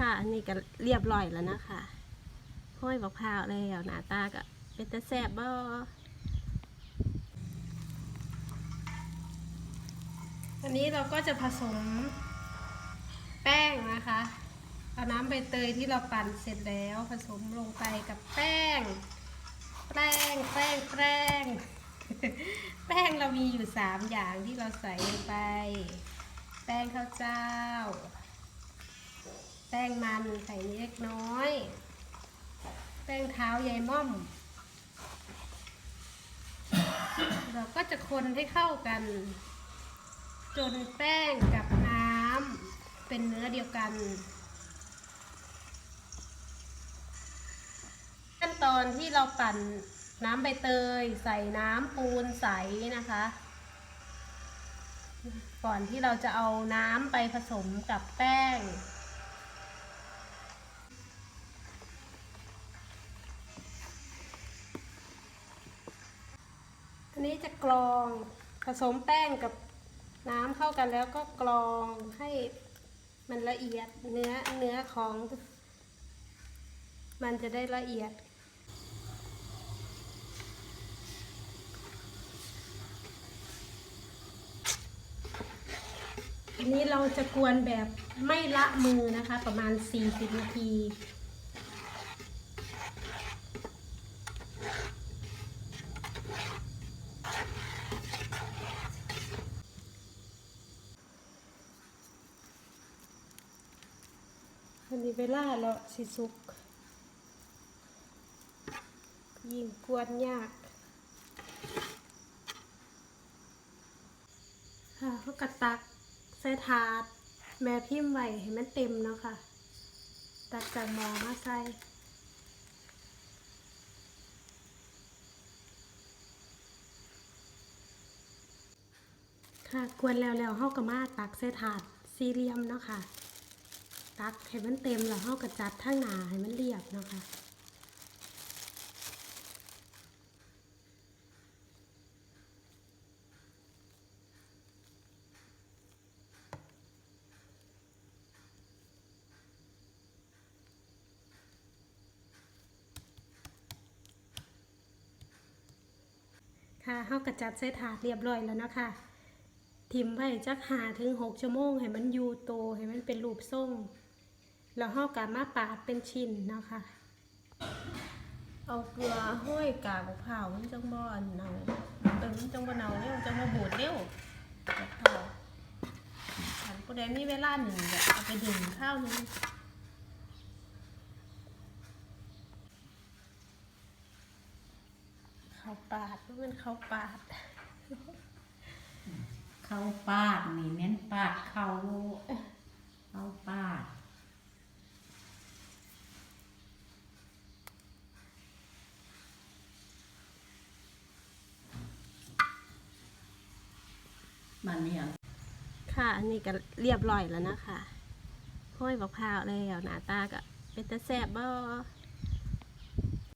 ค่ะ อันนี้ก็เรียบร้อยแล้วนะคะห้อยบักพร้าวแล้วหน้าตาก็เป็นตะแซบบ่อันนี้เราก็จะผสมแป้งนะคะ เอาน้ำใบเตยที่เราปั่นเสร็จแล้วผสมลงไปกับแป้ง แป้ง แป้ง แป้ง แป้งเรามีอยู่สามอย่างที่เราใส่ลงไป แป้งข้าวเจ้า แป้งมันใส่นิดเล็กน้อย แป้งเท้ายายม่อม เราก็จะคนให้เข้ากัน จนแป้งกับน้ำเป็นเนื้อเดียวกันขั้นตอนที่เราปั่นน้ำใบเตย ใส่น้ำปูนใสนะคะ ก่อนที่เราจะเอาน้ำไปผสมกับแป้ง นนี้จะกรองผสมแป้งกับน้ำเข้ากันแล้วก็กรองให้มันละเอียดเนื้อเนื้อของ มันจะได้ละเอียด อันนี้เราจะกวนแบบไม่ละมือนะคะ ประมาณ 40 นาที อันนี้เวลาเราสิสุก ยิ่งกวนยากค่ะเขากระตักใส่ถาด แม่พิมพ์ไว้ให้มันเต็มเนาะค่ะ ตักจากหม้อมาใส่ค่ะกวนแล้วแล้วเฮาก็มาตักใส่ถาดสี่เหลี่ยมเนาะค่ะ ตักให้มันเต็มแล้วเฮาก็จัดทั้งหนาให้มันเรียบเนาะค่ะค่ะเฮากระจัดใส่ถาดเรียบร้อยแล้วเนาะคะ ทิมไว้จักหาถึงหกชั่วโมง ให้มันอยู่โตให้มันเป็นรูปทรง แล้วเฮากะมาปาดเป็นชิ้นนะคะ เอาเกลือห้อยกากมะพร้าวมันจังบ่อนเนาเออมันจังบ่เนาเร็วจังบ่บูดเร็วพร้าวอันผู้ใดมีเวลาหนึ่งเดี๋ยเอาไปดึงข้าวนึงข้าวปาดมันข้าวปาด เข้าปาดนี่เน้นปาดเข้าเข้าปาดมันเนี่อะค่ะ อันนี้ก็เรียบร้อยแล้วนะคะห้อยบักพร้าวแล้วหน้าตาก็เป็นตะแซ่บบ่